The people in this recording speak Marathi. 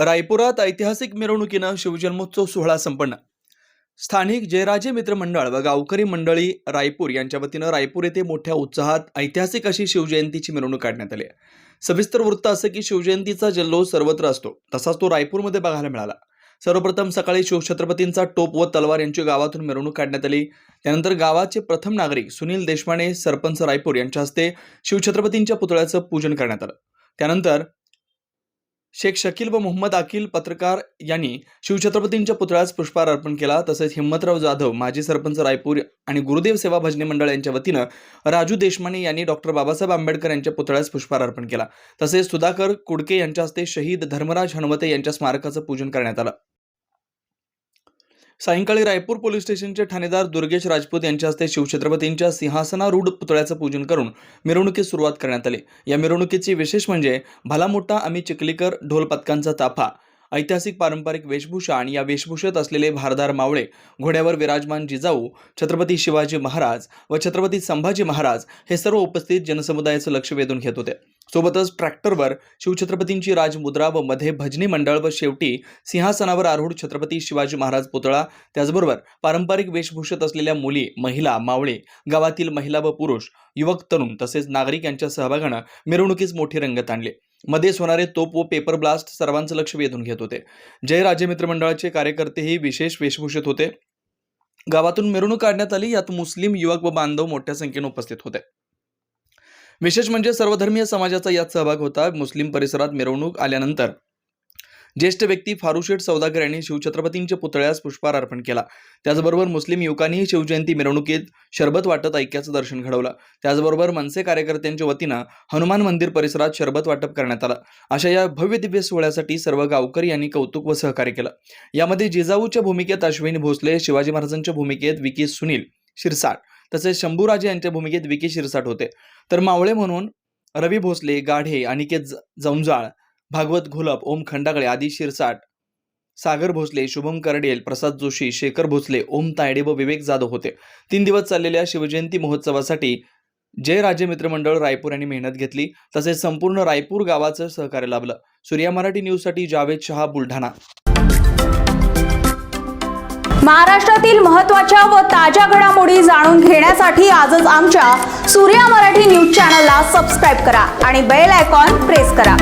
रायपुरात ऐतिहासिक मिरवणुकीनं शिवजन्मोत्सव सोहळा संपन्न. स्थानिक जयराजे मित्र मंडळ व गावकरी मंडळी रायपूर यांच्या वतीनं रायपूर येथे मोठ्या उत्साहात ऐतिहासिक अशी शिवजयंतीची मिरवणूक काढण्यात आली आहे. सविस्तर वृत्त असं की शिवजयंतीचा जल्लोष सर्वत्र असतो तसाच तो रायपूरमध्ये बघायला मिळाला. सर्वप्रथम सकाळी शिवछत्रपतींचा टोप व तलवार यांची गावातून मिरवणूक काढण्यात आली. त्यानंतर गावाचे प्रथम नागरिक सुनील देशपांडे सरपंच रायपूर यांच्या हस्ते शिवछत्रपतींच्या पुतळ्याचं पूजन करण्यात आलं. त्यानंतर शेख शकील व मोहम्मद अकील पत्रकार यांनी शिवछत्रपतींच्या पुतळ्यास पुष्पहार अर्पण केला. तसेच हिम्मतराव जाधव माजी सरपंच रायपूर आणि गुरुदेव सेवा भजनी मंडळ यांच्या वतीनं राजू देशमाने यांनी डॉक्टर बाबासाहेब आंबेडकर यांच्या पुतळ्यास पुष्पहार अर्पण केला. तसेच सुधाकर कुडके यांच्या हस्ते शहीद धर्मराज हणवते यांच्या स्मारकाचं पूजन करण्यात आलं. सायंकाळी रायपूर पोलीस स्टेशनचे ठाणेदार दुर्गेश राजपूत यांच्या हस्ते शिवछत्रपतींच्या सिंहासनारूढ पुतळ्याचं पूजन करून मिरवणुकीस सुरुवात करण्यात आली. या मिरवणुकीची विशेष म्हणजे भला मोठा आम्ही चिखलीकर ढोल पथकांचा ताफा ऐतिहासिक पारंपरिक वेशभूषा आणि या वेशभूषेत असलेले भारदार मावळे घोड्यावर विराजमान जिजाऊ छत्रपती शिवाजी महाराज व छत्रपती संभाजी महाराज हे सर्व उपस्थित जनसमुदायाचं लक्ष वेधून घेत होते. सोबतच ट्रॅक्टरवर शिवछत्रपतींची राजमुद्रा व मध्ये भजनी मंडळ व शेवटी सिंहासनावर आरूढ छत्रपती शिवाजी महाराज पुतळा त्याचबरोबर पारंपरिक वेशभूषेत असलेल्या मुली महिला मावळे गावातील महिला व पुरुष युवक तरुण तसेच नागरिक यांच्या सहभागानं मिरवणुकीस मोठी रंगत आणली. मध्येच होणारे तोप व पेपर ब्लास्ट सर्वांचं लक्ष वेधून घेत होते. जय राजे मित्र मंडळाचे कार्यकर्तेही विशेष वेशभूषेत होते. गावातून मिरवणूक काढण्यात आली यात मुस्लिम युवक व बांधव मोठ्या संख्येने उपस्थित होते. विशेष म्हणजे सर्वधर्मीय समाजाचा यात सहभाग होता. मुस्लिम परिसरात मिरवणूक आल्यानंतर ज्येष्ठ व्यक्ती फारुशेठ सौदागर यांनी शिवछत्रपतींच्या पुतळ्यास पुष्पहार अर्पण केला. त्याचबरोबर मुस्लिम युवकांनीही शिवजयंती मिरवणुकीत शरबत वाटत ऐक्याचं दर्शन घडवलं. त्याचबरोबर मनसे कार्यकर्त्यांच्या वतीनं हनुमान मंदिर परिसरात शरबत वाटप करण्यात आलं. अशा या भव्य दिव्य सोहळ्यासाठी सर्व गावकरी यांनी कौतुक व सहकार्य केलं. यामध्ये जिजाऊच्या भूमिकेत अश्विनी भोसले शिवाजी महाराजांच्या भूमिकेत विकी सुनील शिरसाट तसेच शंभूराजे यांच्या भूमिकेत विकी शिरसाट होते. तर मावळे म्हणून रवी भोसले गाढे अनिकेत ज- जंजाळ भागवत घोलप ओम खंडागळे आदी शिरसाट सागर भोसले शुभम करडेल प्रसाद जोशी शेखर भोसले ओम तायडे व विवेक जाधव होते. तीन दिवस चाललेल्या शिवजयंती महोत्सवासाठी जय राजे मित्रमंडळ रायपूर यांनी मेहनत घेतली तसेच संपूर्ण रायपूर गावाचं सहकार्य लाभलं. सूर्या मराठी न्यूजसाठी जावेद शहा बुलढाणा. महाराष्ट्रातील महत्त्वाच्या व ताज्या घडामोडी जाणून घेण्यासाठी आजच आमच्या सूर्या मराठी न्यूज चॅनलला सबस्क्राईब करा आणि बेल आयकॉन प्रेस करा.